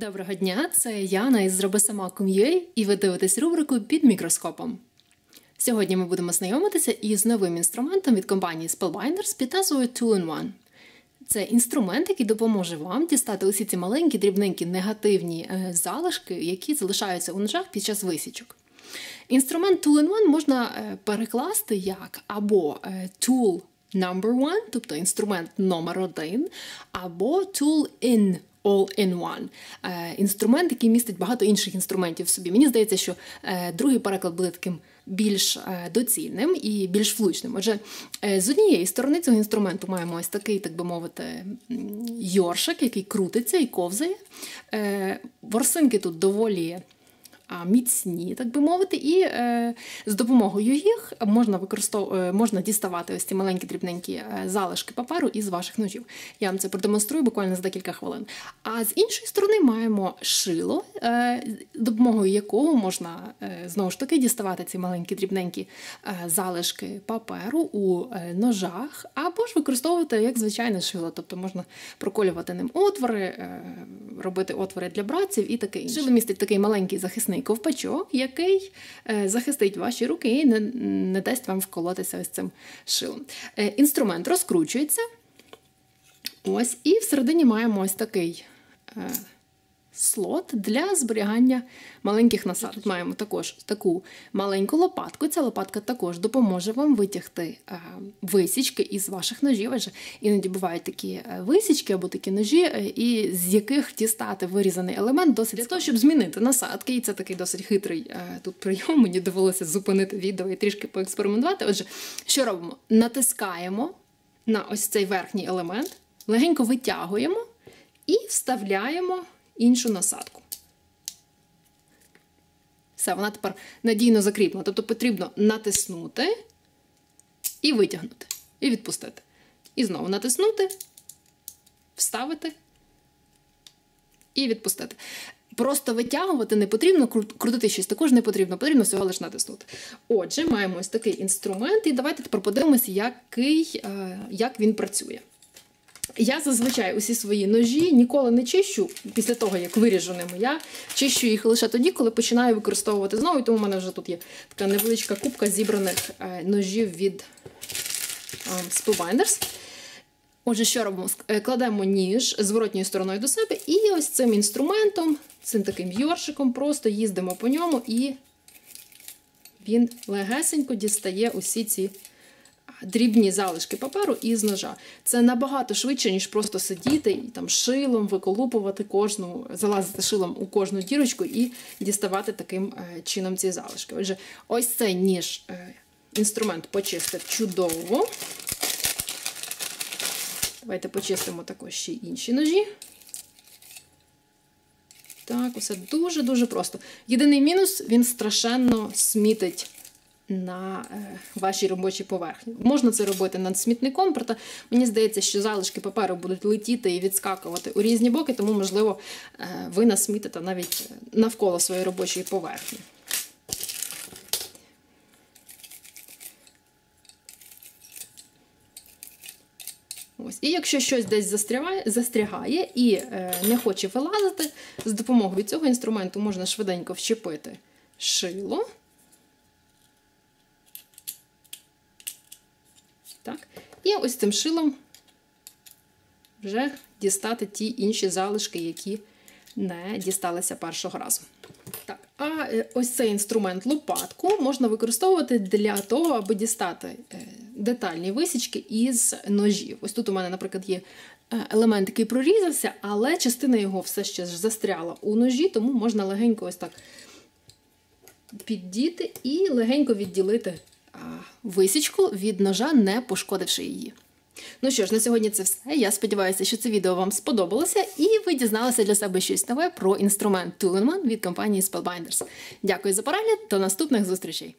Доброго дня, це Яна із Зроби сама і ви дивитесь рубрику під мікроскопом. Сьогодні ми будемо знайомитися із новим інструментом від компанії Spellbinders під назвою Two-in-One. Це інструмент, який допоможе вам дістати усі ці маленькі, дрібненькі негативні е, залишки, які залишаються у ножах під час висічок. Інструмент Tool-in-One можна е, перекласти як або е, Tool number one, тобто інструмент номер один, або Tool in All-in-One. Інструмент, який містить багато інших інструментів в собі. Мені здається, що другий переклад буде таким більш доцільним і більш влучним. Отже, з однієї сторони цього інструменту маємо ось такий, так би мовити, йоршик, який крутиться і ковзає. Ворсинки тут доволі міцні, так би мовити, і е, з допомогою їх можна використов... Е, можна діставати ось ці маленькі дрібненькі е, залишки паперу із ваших ножів. Я вам це продемонструю буквально за декілька хвилин. А з іншої сторони маємо шило, допомогою якого можна знову ж таки діставати ці маленькі дрібненькі залишки паперу у ножах, або ж використовувати як звичайне шило, тобто можна проколювати ним отвори, робити отвори для братців і таке інше. Шило містить такий маленький захисний ковпачок, який е, захистить ваші руки і не, не дасть вам вколотися ось цим шилом. Е, інструмент розкручується. Ось, І всередині маємо ось такий е, слот для зберігання маленьких насад. Тут маємо також таку маленьку лопатку. Ця лопатка також допоможе вам витягти е, висічки із ваших ножів. Адже іноді бувають такі е, висічки або такі ножі, е, і з яких дістати вирізаний елемент досить для того, щоб змінити насадки. І це такий досить хитрий тут прийом. Мені довелося зупинити відео і трішки поекспериментувати. Отже, що робимо? Натискаємо на ось цей верхній елемент, легенько витягуємо і вставляємо іншу насадку. Все, вона тепер надійно закріплена. Тобто потрібно натиснути і витягнути, і відпустити. І знову натиснути, вставити і відпустити. Просто витягувати не потрібно, крутити щось також не потрібно, потрібно всього лише натиснути. Отже, маємо ось такий інструмент, і давайте тепер подивимося, який, е, як він працює. Я зазвичай усі свої ножі ніколи не чищу після того, як виріжу ними. Я чищу їх лише тоді, коли починаю використовувати знову. І тому в мене вже тут є така невеличка кубка зібраних е, ножів від е, Spellbinders. Отже, що робимо? Е, кладемо ніж зворотньою стороною до себе, і ось цим інструментом, цим таким йоршиком, просто їздимо по ньому, і він легесенько дістає усі ці дрібні залишки паперу із ножа. Це набагато швидше, ніж просто сидіти і там шилом виколупувати кожну, залазити шилом у кожну дірочку і діставати таким е, чином ці залишки. Отже, ось цей ніж е, інструмент почистив чудово. Давайте почистимо також ще інші ножі. Так, усе дуже-дуже просто. Єдиний мінус він страшенно смітить на е, вашій робочій поверхні. Можна це робити над смітником, проте мені здається, що залишки паперу будуть летіти і відскакувати у різні боки, тому, можливо, е, ви насмітите навіть навколо своєї робочої поверхні. Ось. І якщо щось десь застрягає застрягає і е, не хоче вилазити, з допомогою цього інструменту можна швиденько вчепити шило. Так? І ось цим шилом вже дістати ті інші залишки, які не дісталися першого разу. Так, А е, ось цей інструмент лопатку можна використовувати для того, аби дістати е, детальні висічки із ножів. Ось тут у мене, наприклад, є е, елемент, який прорізався, але частина його все ще застряла у ножі, тому можна легенько ось так піддіти і легенько відділити висічку від ножа, не пошкодивши її. Ну що ж, на сьогодні це все. Я сподіваюся, що це відео вам сподобалося, і ви дізналися для себе щось нове про інструмент Tool від компанії Spellbinders. Дякую за перегляд, до наступних зустрічей!